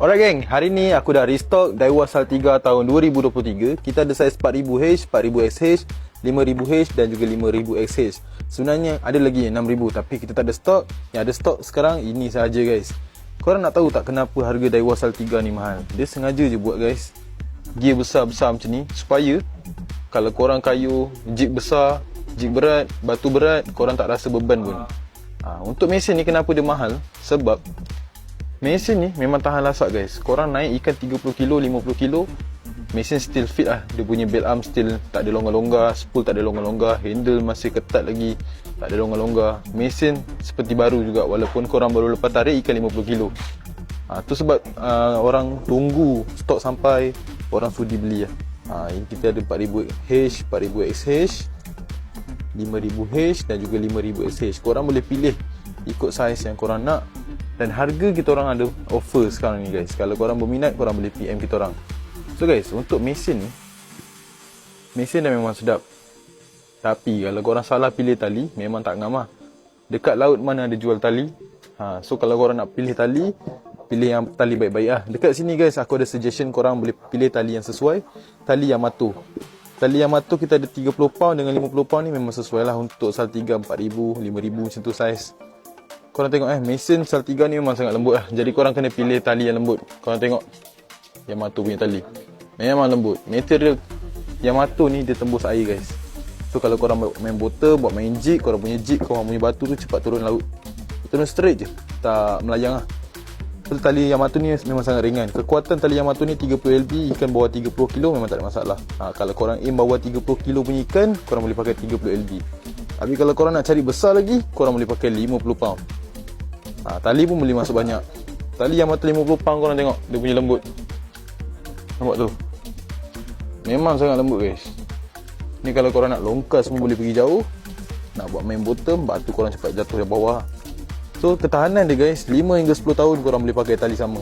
Alright geng, hari ni aku dah restock Daiwa Saltiga tahun 2023 Kita ada saiz 4000H, 4000XH, 5000H dan juga 5000XH Sebenarnya ada lagi 6000 tapi kita tak ada stok Yang ada stok sekarang ini sahaja guys. Korang nak tahu tak kenapa harga Daiwa Saltiga ni mahal? Dia sengaja je buat guys Gear besar-besar macam ni Supaya kalau korang kayu jig besar, jig berat, batu berat Korang tak rasa beban pun. Ha, Untuk mesin ni kenapa dia mahal? Sebab Mesin ni memang tahan lasak guys. Korang naik ikan 30 kilo, 50 kilo Mesin still fit lah. Dia punya belt arm still tak ada longgar-longgar Spool tak ada longgar-longgar Handle masih ketat lagi Tak ada longgar-longgar. Mesin seperti baru juga Walaupun korang baru lepas tarik ikan 50 kilo. Ha, Tu sebab uh, orang tunggu stok sampai Orang sudi beli lah. Ha, Ini kita ada 4000H, 4000XH 5000H dan juga 5000XH Korang boleh pilih ikut saiz yang korang nak dan harga kita orang ada offer sekarang ni guys. Kalau korang berminat, korang boleh PM kita orang. So guys, untuk mesin ni, mesin dah memang sedap. Tapi kalau korang salah pilih tali, memang tak ngam lah. Dekat laut mana ada jual tali. Ha, so kalau korang nak pilih tali, pilih yang tali baik-baik lah. Dekat sini guys, aku ada suggestion korang boleh pilih tali yang sesuai. Tali Yamato. Tali Yamato kita ada 30 pound dengan 50 pound ni memang sesuai lah untuk Saltiga 4000, 5000 macam tu saiz korang tengok eh mesin Saltiga ni memang sangat lembut lah. Jadi korang kena pilih tali yang lembut. Korang tengok Yamato punya tali. Memang lembut. Material Yamato ni dia tembus air guys. So kalau korang main botol buat main jig korang punya jig korang punya batu tu cepat turun laut. Turun straight je. Tak melayang lah. So, tali Yamato ni memang sangat ringan. Kekuatan tali Yamato ni 30 lb ikan bawah 30 kilo memang tak ada masalah. Ha, kalau korang aim bawah 30 kilo punya ikan korang boleh pakai 30 lb tapi kalau korang nak cari besar lagi korang boleh pakai 50 pound ha, Tali pun boleh masuk banyak. Tali yang mata 50 pound korang tengok Dia punya lembut. Nampak tu? Memang sangat lembut guys. Ni kalau korang nak longkar semua boleh pergi jauh Nak buat main bottom Batu korang cepat jatuh dari bawah. So ketahanan dia guys 5 hingga 10 tahun korang boleh pakai tali sama.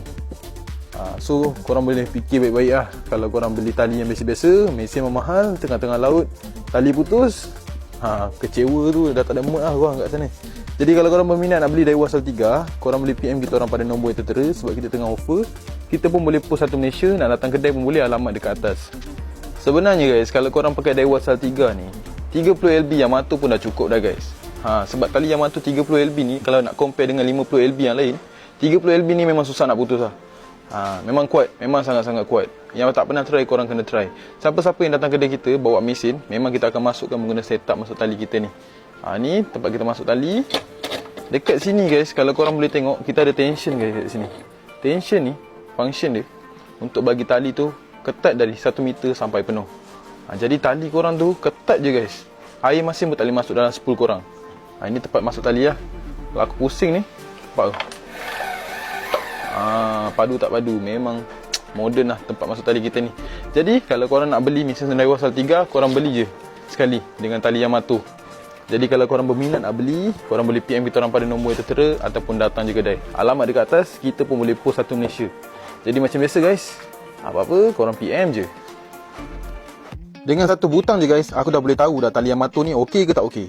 Ha, So korang boleh fikir baik-baik lah. Kalau korang beli tali yang biasa-biasa Mesin mahal Tengah-tengah laut Tali putus ha, Kecewa tu Dah tak ada mood lah korang kat sana jadi kalau korang berminat nak beli Daiwa Saltiga, korang boleh PM kita orang pada nombor yang tertera sebab kita tengah offer. Kita pun boleh post satu Malaysia, nak datang kedai pun boleh alamat dekat atas. Sebenarnya guys, kalau korang pakai Daiwa Saltiga ni, 30 LB Yamato pun dah cukup dah guys. Ha, sebab tali Yamato 30 LB ni, kalau nak compare dengan 50 LB yang lain, 30 LB ni memang susah nak putus lah. Ha, memang kuat, memang sangat-sangat kuat. Yang tak pernah try, korang kena try. Siapa-siapa yang datang kedai kita, bawa mesin, memang kita akan masukkan menggunakan setup masuk tali kita ni. Ha, ni tempat kita masuk tali. Dekat sini guys, kalau korang boleh tengok, kita ada tension guys kat sini. Tension ni, function dia, untuk bagi tali tu ketat dari 1 meter sampai penuh. Ha, jadi tali korang tu ketat je guys. Air masin pun tak boleh masuk dalam spool korang. Ha, ini tempat masuk tali lah. Kalau aku pusing ni, nampak tu? Ha, padu tak padu, memang modern lah tempat masuk tali kita ni. Jadi, kalau korang nak beli mesin Sendawa Sal 3, korang beli je sekali dengan tali Yamato. Jadi kalau korang berminat nak beli, korang boleh PM kita orang pada nombor yang tertera ataupun datang je kedai. Alamat dekat atas, kita pun boleh post satu Malaysia. Jadi macam biasa guys, apa-apa korang PM je. Dengan satu butang je guys, aku dah boleh tahu dah tali Yamato ni okey ke tak okey.